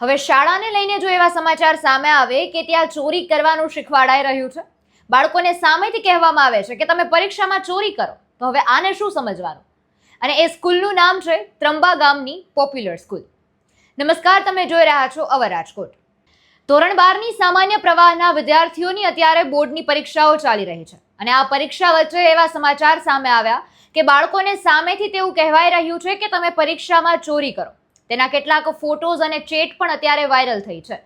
હવે શાળાને લઈને જો એવા સમાચાર સામે આવે કે ત્યાં ચોરી કરવાનું શીખવાડાઈ રહ્યું છે, બાળકોને સામેથી કહેવામાં આવે છે કે તમે પરીક્ષામાં ચોરી કરો, તો હવે આને શું સમજવાનું? અને એ સ્કૂલનું નામ છે ત્રંબા ગામની પોપ્યુલર સ્કૂલ. નમસ્કાર, તમે જોઈ રહ્યા છો અવર રાજકોટ. ધોરણ બારની સામાન્ય પ્રવાહના વિદ્યાર્થીઓની અત્યારે બોર્ડની પરીક્ષાઓ ચાલી રહી છે. અને આ પરીક્ષા વચ્ચે એવા સમાચાર સામે આવ્યા કે બાળકોને સામેથી તેવું કહેવાઈ રહ્યું છે કે તમે પરીક્ષામાં ચોરી કરો. તેના કેટલાક ફોટોઝ અને ચેટ પણ અત્યારે વાયરલ થઈ છે.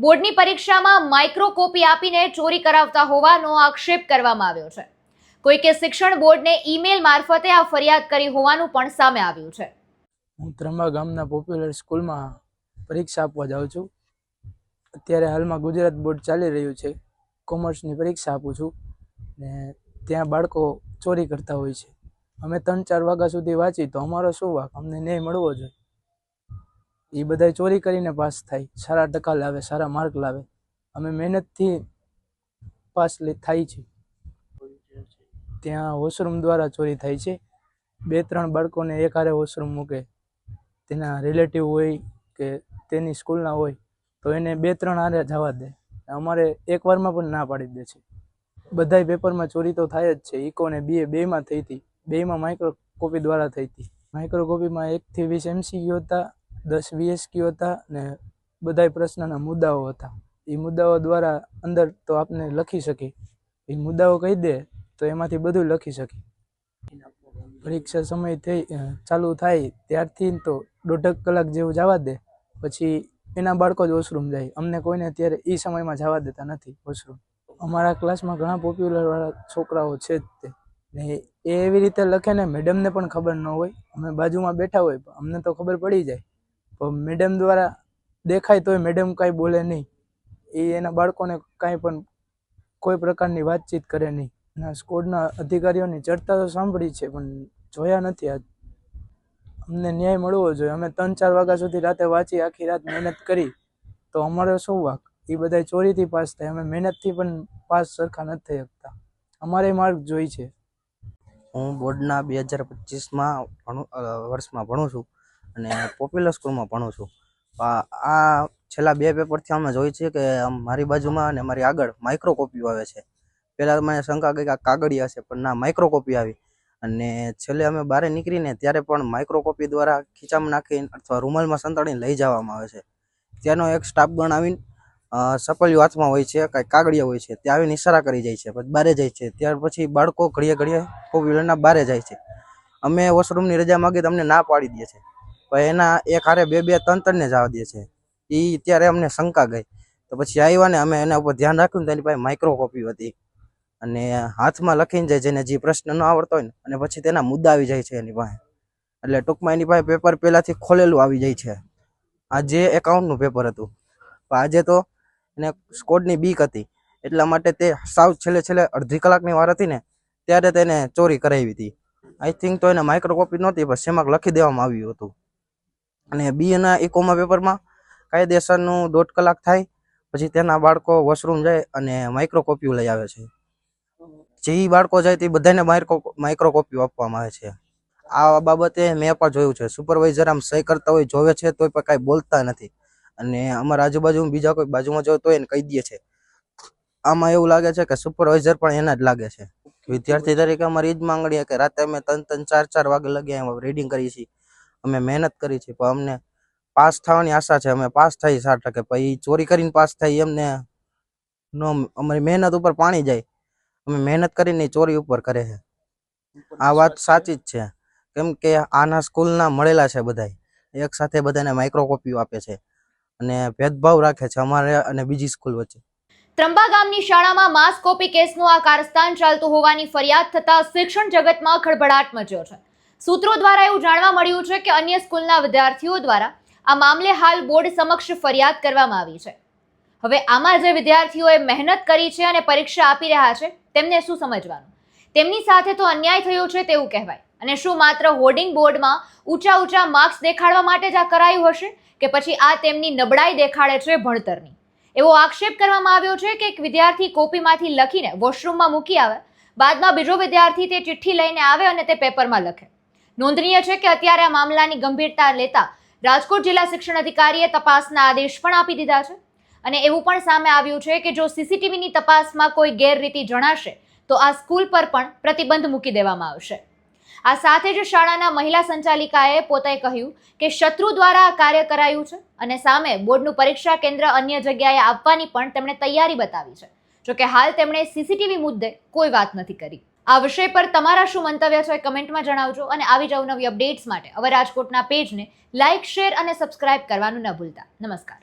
બોર્ડની પરીક્ષામાં માઇક્રો કોપી આપીને ચોરી કરાવતા હોવાનો આક્ષેપ કરવામાં આવ્યો છે. કોઈકે શિક્ષણ બોર્ડને ઈમેલ મારફતે આ ફરિયાદ કરી હોવાનું પણ સામે આવ્યું છે. હું ત્રંબા ગામના પોપ્યુલર સ્કૂલમાં પરીક્ષા આપવા જાઉં છું. અત્યારે હાલમાં ગુજરાત બોર્ડ ચાલી રહ્યું છે. કોમર્સની પરીક્ષા આપું છું ને ત્યાં બાળકો ચોરી કરતા હોય છે. અમે ત્રણ ચાર વાગ્યા સુધી વાંચી તો અમારો શું વાંક? અમને ન્યાય મળવો જોઈએ. એ બધાય ચોરી કરીને પાસ થાય. સારા ટકા લાવે, સારા માર્ક લાવે. અમે મહેનતથી પાસ થાય છે. ત્યાં વોશરૂમ દ્વારા ચોરી થાય છે. બે ત્રણ બાળકોને એક હારે વોશરૂમ મૂકે. તેના રિલેટિવ હોય કે તેની સ્કૂલના હોય, તો એને બે ત્રણ હારે જવા દે. અમારે એકવારમાં પણ ના પાડી દે છે. બધાય પેપરમાં ચોરી તો થાય જ છે. ઇકો ને બીએ બેમાં થઈ હતી. બેમાં માઇક્રો કોપી દ્વારા થઈ હતી. માઇક્રો કોપીમાં એકથી વીસ એમસીક્યુ હતા. દસ વીએસક્યુ હતા ને બધાય પ્રશ્નના મુદ્દાઓ હતા. એ મુદ્દાઓ દ્વારા અંદર તો આપને લખી શકી. એ મુદ્દાઓ કહી દે તો એમાંથી બધું લખી શકી. પરીક્ષા સમય થઈ ચાલુ થાય ત્યારથી તો દોઢક કલાક જેવું જવા દે. પછી એના બાળકો જ વોશરૂમ જાય. અમને કોઈને અત્યારે એ સમયમાં જવા દેતા નથી વોશરૂમ. અમારા ક્લાસમાં ઘણા પોપ્યુલર વાળા છોકરાઓ છે જ તે. ને એ એવી રીતે લખે ને મેડમને પણ ખબર ન હોય. અમે બાજુમાં બેઠા હોય અમને તો ખબર પડી જાય. મેડમ દ્વારા દેખાય તોય મેડમ કાંઈ બોલે નહીં. એ એના બાળકોને કાંઈ પણ કોઈ પ્રકારની વાતચીત કરે નહીં. ના સ્કૂલના અધિકારીઓની ચર્ચા તો સાંભળી છે, પણ જોયા નથી આજ. અમને ન્યાય મળવો જોઈએ. અમે ત્રણ ચાર વાગ્યા સુધી રાતે વાંચી, આખી રાત મહેનત કરી. તો અમારો શું વાક? એ બધા ચોરીથી પાસ થાય. અમે મહેનતથી પણ પાસ સરખા નથી થઈ શકતા. અમારે માર્ક જોઈ છે. હું બોર્ડના બે હજાર પચીસમાં ભણું વર્ષમાં ભણું છું. અને પોપ્યુલર સ્કૂલમાં ભણું છું. આ છેલ્લા બે પેપરથી અમે જોઈ છે કે આમ મારી બાજુમાં અને મારી આગળ માઇક્રો કોપીઓ આવે છે. પહેલાં મને શંકા ગઈ કે કાગળિયા છે પણ ના માઇક્રો કોપી આવી. અને છેલ્લે અમે બહાર નીકળીને ત્યારે પણ માઇક્રો કોપી દ્વારા ખીચામાં નાખીને અથવા રૂમાલમાં સંતાડીને લઈ જવામાં આવે છે. ત્યાંનો એક સ્ટાફગણ આવીને અ, સપલિયું હાથમાં હોય છે કાંઈ કાગળિયા હોય છે ત્યાં આવીને ઇશારા કરી જાય છે પછી બારે જાય છે. ત્યાર પછી બાળકો ઘડીએ ઘડીએ કોવિડના બારે જાય છે. અમે વોશરૂમની રજા માગી તો અમને ના પાડી દે છે. પણ એના એક હારે બે બે ત્રણ ત્રણને જવા દે છે. એ ત્યારે અમને શંકા ગઈ. તો પછી આવ્યા ને અમે એના ઉપર ધ્યાન રાખ્યું ને તો એની પાસે માઇક્રો કોપી હતી. અને હાથમાં લખીને જાય જેને જે પ્રશ્ન ન આવડતો હોય ને, અને પછી તેના મુદ્દા આવી જાય છે એની પાસે. એટલે ટૂંકમાં એની પાસે પેપર પહેલાંથી ખોલેલું આવી જાય છે. આ જે એકાઉન્ટનું પેપર હતું. પણ આજે તો એને સ્કોડની બીક હતી. એટલા માટે તે સાવ છેલ્લે છેલ્લે અડધી કલાકની વાર હતી ને, ત્યારે તેને ચોરી કરાવી હતી. આઈ થિંક તો એને માઇક્રો કોપી નહોતી, પણ શેમાં લખી દેવામાં આવ્યું હતું. અને બીએના ઇકોમાં પેપરમાં કાયદેસરનું દોઢ કલાક થાય, પછી તેના બાળકો વોશરૂમ જાય અને માઇક્રો કોપીઓ લઈ આવે છે. જે બાળકો જાય તે બધાને માઇક્રો માઇક્રો કોપીઓ આપવામાં આવે છે. આ બાબતે મેં પણ જોયું છે. સુપરવાઇઝર આમ સહી કરતા હોય, જોવે છે તોય પણ કાંઈ બોલતા નથી. અને અમારા આજુબાજુ બીજા કોઈ બાજુમાં જો તો એને કહી દે છે. આમાં એવું લાગે છે કે સુપરવાઇઝર પણ એના જ લાગે છે. વિદ્યાર્થી તરીકે અમારી એ જ માંગણી કે રાતે અમે ત્રણ ત્રણ, ચાર ચાર વાગે લગી રીડિંગ કરીએ છીએ. અમે મહેનત કરી છે, પણ અમને પાસ થવાની આશા છે, અમે પાસ થઈ સાત ટકે પછી ચોરી કરીને પાસ થઈ એમને નો અમારી મહેનત ઉપર પાણી જાય. અમે મહેનત કરીને ચોરી ઉપર કરે છે. આ વાત સાચી જ છે. કેમ કે આના સ્કૂલના મળેલા છે બધાય. એક સાથે બધાને માઇક્રો કોપીઓ આપે છે અને ભેદભાવ રાખે છે અમારે અને બીજી સ્કૂલ વચ્ચે. ત્રંબા ગામની શાળામાં માસ કોપી કેસનું આ કારસ્તાન ચાલતું હોવાની ફરિયાદ થતા શિક્ષણ જગતમાં ખળભળાટ મચ્યો છે. સૂત્રો દ્વારા એવું જાણવા મળ્યું છે કે અન્ય સ્કૂલના વિદ્યાર્થીઓ દ્વારા આ મામલે હાલ બોર્ડ સમક્ષ ફરિયાદ કરવામાં આવી છે. હવે આમાં જે વિદ્યાર્થીઓએ મહેનત કરી છે અને પરીક્ષા આપી રહ્યા છે, તેમને શું સમજવાનું? તેમની સાથે તો અન્યાય થયો છે તેવું કહેવાય. અને શું માત્ર હોર્ડિંગ બોર્ડમાં ઊંચા ઊંચા માર્ક્સ દેખાડવા માટે જ આ કરાયું હશે કે પછી આ તેમની નબળાઈ દેખાડે છે ભણતરની? એવો આક્ષેપ કરવામાં આવ્યો છે કે એક વિદ્યાર્થી કોપીમાંથી લખીને વોશરૂમમાં મૂકી આવે, બાદમાં બીજો વિદ્યાર્થી તે ચિઠ્ઠી લઈને આવે અને તે પેપરમાં લખે. નોંધનીય છે કે અત્યારે આ મામલાની ગંભીરતા લેતા રાજકોટ જિલ્લા શિક્ષણ અધિકારીએ તપાસના આદેશ પણ આપી દીધા છે. અને એવું પણ સામે આવ્યું છે કે જો સીસીટીવીની તપાસમાં કોઈ ગેરરીતિ જણાશે, તો આ સ્કૂલ પર પણ પ્રતિબંધ મૂકી દેવામાં આવશે. આ સાથે જ શાળાના મહિલા સંચાલિકાએ પોતે કહ્યું કે શત્રુ દ્વારા આ કાર્ય કરાયું છે અને સામે બોર્ડનું પરીક્ષા કેન્દ્ર અન્ય જગ્યાએ આપવાની પણ તેમણે તૈયારી બતાવી છે. જોકે હાલ તેમણે સીસીટીવી મુદ્દે કોઈ વાત નથી કરી. આ વિષય પર તમારા શું મંતવ્ય છે કમેન્ટમાં જણાવજો અને આવી જ અવનવી અપડેટ્સ માટે હવે રાજકોટના પેજને લાઇક શેર અને સબસ્ક્રાઇબ કરવાનું ન ભૂલતા. નમસ્કાર.